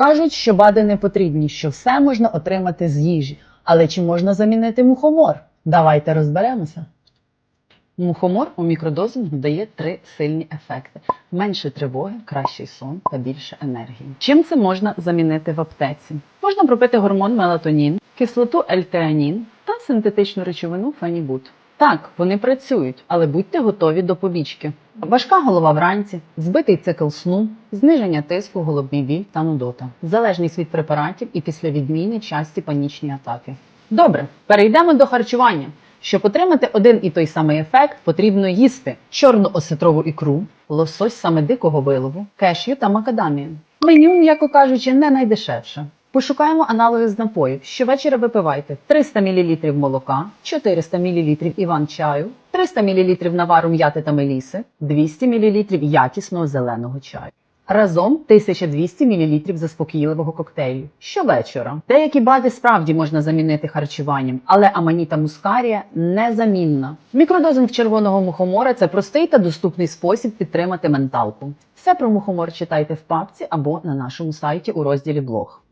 Кажуть, що БАДи не потрібні, що все можна отримати з їжі. Але чи можна замінити мухомор? Давайте розберемося. Мухомор у мікродозах дає три сильні ефекти: менше тривоги, кращий сон та більше енергії. Чим це можна замінити в аптеці? Можна пропити гормон мелатонін, кислоту ельтеанін та синтетичну речовину фенібут. Так, вони працюють, але будьте готові до побічки. Важка голова вранці, збитий цикл сну, зниження тиску, головний біль та нудота, залежність від препаратів і після відміни часті панічні атаки. Добре, перейдемо до харчування. Щоб отримати один і той самий ефект, потрібно їсти чорну осетрову ікру, лосось саме дикого вилову, кешю та макадамію. Меню, м'яко кажучи, не найдешевше. Пошукаємо аналоги з напоїв. Щовечора випивайте 300 мл молока, 400 мл іван-чаю, 300 мл навару м'яти та меліси, 200 мл якісного зеленого чаю. Разом 1200 мл заспокійливого коктейлю щовечора. Деякі БАДи справді можна замінити харчуванням, але аманіта мускарія незамінна. Мікродозинг червоного мухомора це простий та доступний спосіб підтримати менталку. Все про мухомор читайте в папці або на нашому сайті у розділі блог.